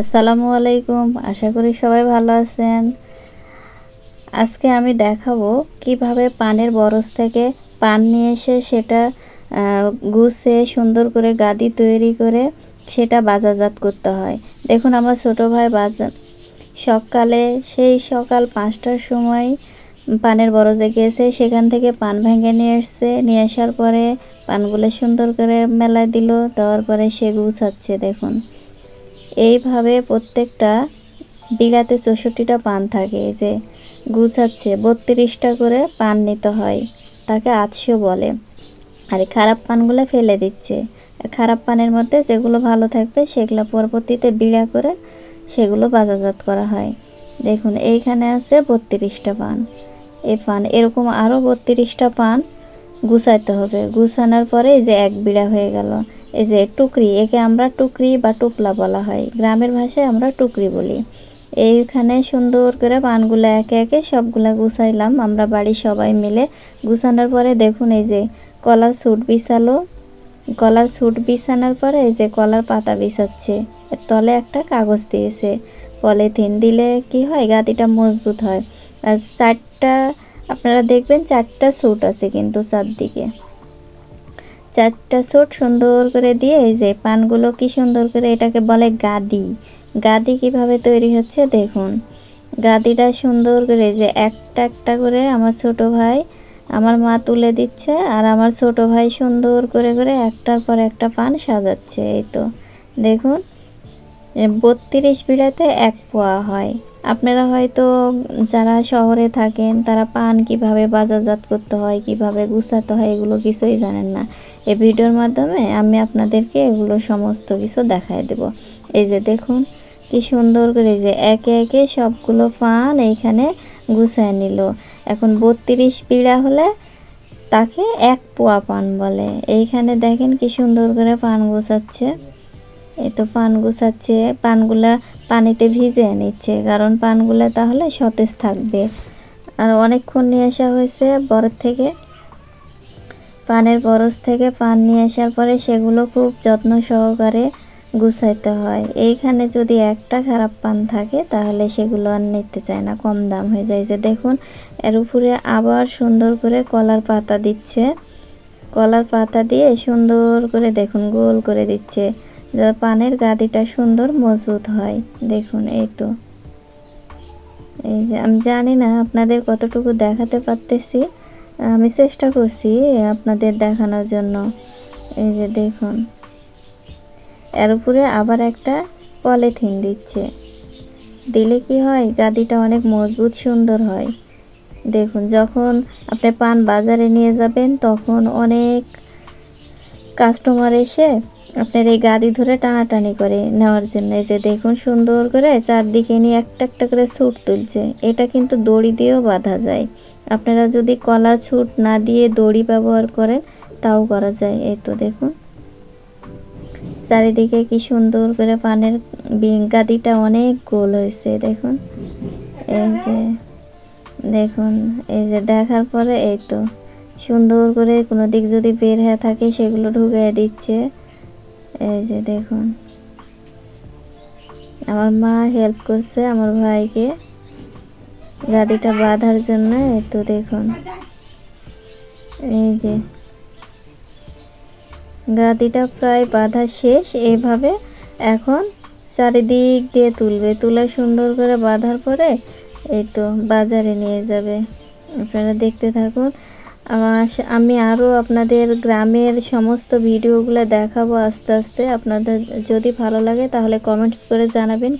আসসালামু আলাইকুম। আশা করি সবাই ভালো আছেন। আজকে আমি দেখাবো কীভাবে পানের বরজ থেকে পান নিয়ে এসে সেটা গুছে সুন্দর করে গাদি তৈরি করে সেটা বাজারজাত করতে হয়। দেখুন আমার ছোটো ভাই বাজার সকালে, সেই সকাল পাঁচটার সময় পানের বরজে গিয়েছে, সেখান থেকে পান ভেঙে নিয়ে এসছে। নিয়ে আসার পরে পানগুলো সুন্দর করে মেলায় দিল, দেওয়ার পরে সে গুছাচ্ছে, দেখুন। এইভাবে প্রত্যেকটা বিঘাতে চৌষট্টিটা পান থাকে, এই যে গুছাচ্ছে, বত্রিশটা করে পান নিতে হয়, তাকে আটশো বলে। আর খারাপ পানগুলো ফেলে দিচ্ছে। খারাপ পানের মধ্যে যেগুলো ভালো থাকবে, সেগুলো পরবর্তীতে বিড়া করে সেগুলো বাজারজাত করা হয়। দেখুন, এইখানে আছে বত্রিশটা পান। এই পান, এরকম আরও বত্রিশটা পান গুছাইতে হবে। গুছানোর পরে যে এক বিড়া হয়ে গেল। এই যে টুকরি, একে আমরা টুকরি বা টুকলা বলা হয়। গ্রামের ভাষায় আমরা টুকরি বলি। এইখানে সুন্দর করে পানগুলো একে একে সবগুলা গুছাইলাম। আমরা বাড়ির সবাই মিলে গুছানোর পরে দেখুন এই যে কলার স্যুট বিছালো। কলার স্যুট বিছানোর পরে এই যে কলার পাতা বিছাচ্ছে। তলে একটা কাগজ দিয়েছে। পলিথিন দিলে কি হয়? গাদিটা মজবুত হয়। আর চারটা, আপনারা দেখবেন চারটা স্যুট আছে কিন্তু চারদিকে। চারটা স্যুট সুন্দর করে দিয়ে এই যে পানগুলো কি সুন্দর করে এটাকে বলে গাদি। গাদি কীভাবে তৈরি হচ্ছে দেখুন। গাদিটা সুন্দর করে যে একটা একটা করে আমার ছোট ভাই, আমার মা তুলে দিচ্ছে আর আমার ছোট ভাই সুন্দর করে করে একটার পর একটা পান সাজাচ্ছে, এই তো। দেখুন বত্রিশ বিড়াতে এক পোয়া হয়। আপনারা হয়তো যারা শহরে থাকেন, তারা পান কীভাবে, বাজারজাত করতে হয়, কীভাবে গুছাতে হয়, এগুলো কিছুই জানেন না। এই ভিডিওর মাধ্যমে আমি আপনাদেরকে এগুলো সমস্ত কিছু দেখায় দেব। এই যে দেখুন, কি সুন্দর করে যে একে একে সবগুলো পান এইখানে গুছায় নিল। এখন বত্রিশ পিড়া হলে তাকে এক পোয়া পান বলে। এইখানে দেখেন কি সুন্দর করে পান গুছাচ্ছে। এই তো পান গুছাচ্ছে, পানগুলা পানিতে ভিজে নিচ্ছে, কারণ পানগুলা তাহলে সতেজ থাকবে। আর অনেকক্ষণ নিয়ে আসা হয়েছে বরফ থেকে। পানের বরস থেকে পান নিয়ে আসার পরে সেগুলো খুব যত্ন সহকারে গুছাইতে হয়। এইখানে যদি একটা খারাপ পান থাকে, তাহলে সেগুলো আর নিতে চায় না, কম দাম হয়ে যায়। যে দেখুন, এর উপরে আবার সুন্দর করে কলার পাতা দিচ্ছে। কলার পাতা দিয়ে সুন্দর করে দেখুন, গোল করে দিচ্ছে। পানের গাদিটা সুন্দর, মজবুত হয়। দেখুন, এই তো। এই যে, আমি জানি না আপনাদের কতটুকু দেখাতে পারতেছি। আমি চেষ্টা করছি আপনাদের দেখানোর জন্য। এই যে, দেখুন। এর উপরে আবার একটা পলিথিন দিচ্ছে। দিলে কি হয়, গাদিটা অনেক মজবুত, সুন্দর হয়। দেখুন, যখন আপনি পান বাজারে নিয়ে যাবেন, তখন অনেক কাস্টমার এসে আপনার এই গাদি ধরে টানাটানি করে নেওয়ার জন্য এই যে দেখুন সুন্দর করে চারদিকে নিয়ে একটা একটা করে ছুট তুলছে। এটা কিন্তু দড়ি দিয়েও বাঁধা যায়। আপনারা যদি কলা ছুট না দিয়ে দড়ি ব্যবহার করেন, তাও করা যায়। এই তো দেখুন। চারিদিকে কি সুন্দর করে পানের গাদিটা অনেক গোল হয়েছে, দেখুন। এই যে, দেখুন, এই যে দেখার পরে এই তো সুন্দর করে কোনো দিক যদি বের হয়ে থাকে, সেগুলো ঢুকিয়ে দিচ্ছে। এই যে দেখুন। আমার মা হেল্প করছে আমার ভাইকে গাদিটা বাঁধার জন্য একটু দেখুন। এই যে। প্রায় বাঁধা শেষ এইভাবে এখন চারিদিক দিয়ে তুলবে। তুলে সুন্দর করে বাঁধার পরে এই তো বাজারে নিয়ে যাবে। আপনারা দেখতে থাকুন আমি আরও আপনাদের গ্রামের সমস্ত ভিডিওগুলো দেখাবো আস্তে আস্তে। আপনাদের যদি ভালো লাগে তাহলে কমেন্টস করে জানাবেন।